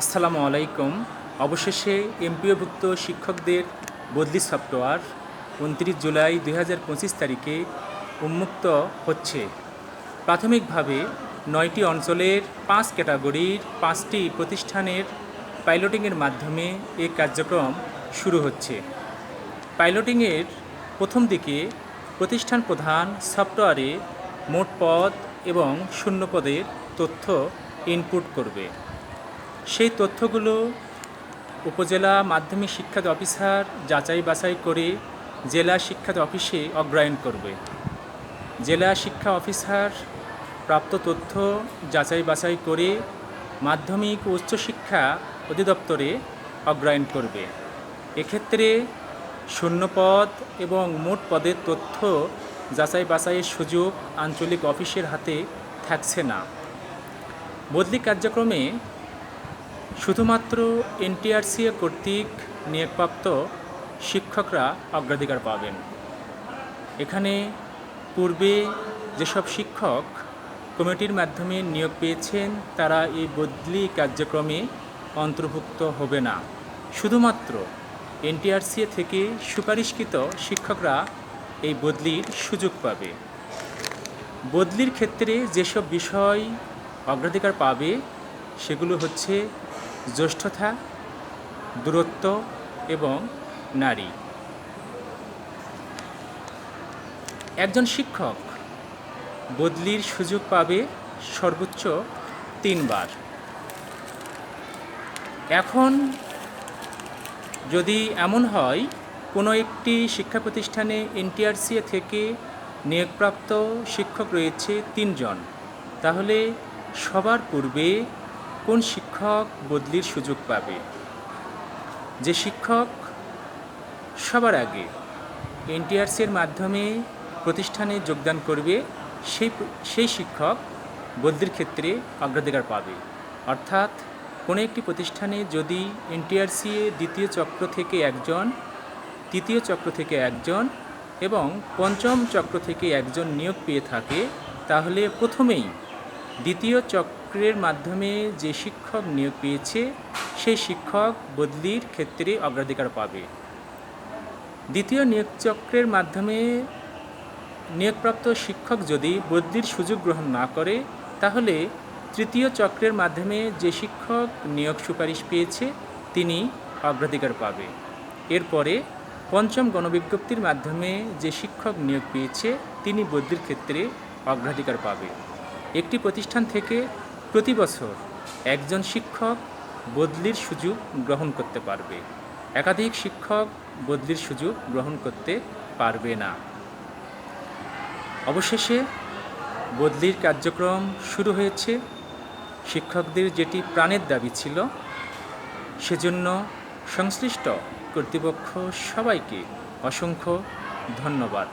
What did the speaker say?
আসসালামু আলাইকুম। অবশেষে এমপিওভুক্ত শিক্ষকদের বদলি সফটওয়্যার উনত্রিশ জুলাই দু হাজার পঁচিশ তারিখে উন্মুক্ত হচ্ছে। প্রাথমিকভাবে নয়টি অঞ্চলের পাঁচ ক্যাটাগরির পাঁচটি প্রতিষ্ঠানের পাইলটিংয়ের মাধ্যমে এই কার্যক্রম শুরু হচ্ছে। পাইলটিংয়ের প্রথম দিকে প্রতিষ্ঠান প্রধান সফটওয়্যারে মোট পদ এবং শূন্য পদের তথ্য ইনপুট করবে। সেই তথ্যগুলো উপজেলা মাধ্যমিক শিক্ষা অফিসার যাচাই বাছাই করে জেলা শিক্ষা অফিসে অগ্রায়ণ করবে। জেলা শিক্ষা অফিসার প্রাপ্ত তথ্য যাচাই বাছাই করে মাধ্যমিক ও উচ্চশিক্ষা অধিদপ্তরে অগ্রায়ণ করবে। এক্ষেত্রে শূন্যপদ এবং মোট পদের তথ্য যাচাই বাছাইয়ের সুযোগ আঞ্চলিক অফিসের হাতে থাকছে না। বদলি কার্যক্রমে শুধুমাত্র এনটিআরসিএ কর্তৃক নিয়োগপ্রাপ্ত শিক্ষকরা অগ্রাধিকার পাবেন। এখানে পূর্বে যেসব শিক্ষক কমিটির মাধ্যমে নিয়োগ পেয়েছেন, তারা এই বদলি কার্যক্রমে অন্তর্ভুক্ত হবে না। শুধুমাত্র এনটিআরসিএ থেকে সুপারিশকৃত শিক্ষকরা এই বদলির সুযোগ পাবে। বদলির ক্ষেত্রে যেসব বিষয় অগ্রাধিকার পাবে সেগুলো হচ্ছে জ্যেষ্ঠতা, দূরত্ব এবং নারী। একজন শিক্ষক বদলির সুযোগ পাবে সর্বোচ্চ তিনবার। এখন যদি এমন হয়, কোনো একটি শিক্ষা প্রতিষ্ঠানে এনটিআরসিএ থেকে নিয়োগপ্রাপ্ত শিক্ষক রয়েছে তিনজন, তাহলে সবার পূর্বে কোন শিক্ষক বদলির সুযোগ পাবে? যে শিক্ষক সবার আগে এনটিআরসির মাধ্যমে প্রতিষ্ঠানে যোগদান করবে, সেই সেই শিক্ষক বদলির ক্ষেত্রে অগ্রাধিকার পাবে। অর্থাৎ কোনো একটি প্রতিষ্ঠানে যদি এনটিআরসিএ দ্বিতীয় চক্র থেকে একজন, তৃতীয় চক্র থেকে একজন এবং পঞ্চম চক্র থেকে একজন নিয়োগ পেয়ে থাকে, তাহলে প্রথমেই দ্বিতীয় চক্রের মাধ্যমে যে শিক্ষক নিয়োগ পেয়েছে সেই শিক্ষক বদলির ক্ষেত্রে অগ্রাধিকার পাবে। দ্বিতীয় নিয়োগ চক্রের মাধ্যমে নিয়োগপ্রাপ্ত শিক্ষক যদি বদলির সুযোগ গ্রহণ না করে, তাহলে তৃতীয় চক্রের মাধ্যমে যে শিক্ষক নিয়োগ সুপারিশ পেয়েছে, তিনি অগ্রাধিকার পাবে। এরপরে পঞ্চম গণবিজ্ঞপ্তির মাধ্যমে যে শিক্ষক নিয়োগ পেয়েছে, তিনি বদলির ক্ষেত্রে অগ্রাধিকার পাবে। একটি প্রতিষ্ঠান থেকে প্রতি বছর একজন শিক্ষক বদলির সুযোগ গ্রহণ করতে পারবে। একাধিক শিক্ষক বদলির সুযোগ গ্রহণ করতে পারবে না। অবশেষে বদলির কার্যক্রম শুরু হয়েছে। শিক্ষকদের যেটি প্রাণের দাবি ছিল, সেজন্য সংশ্লিষ্ট কর্তৃপক্ষ সবাইকে অসংখ্য ধন্যবাদ।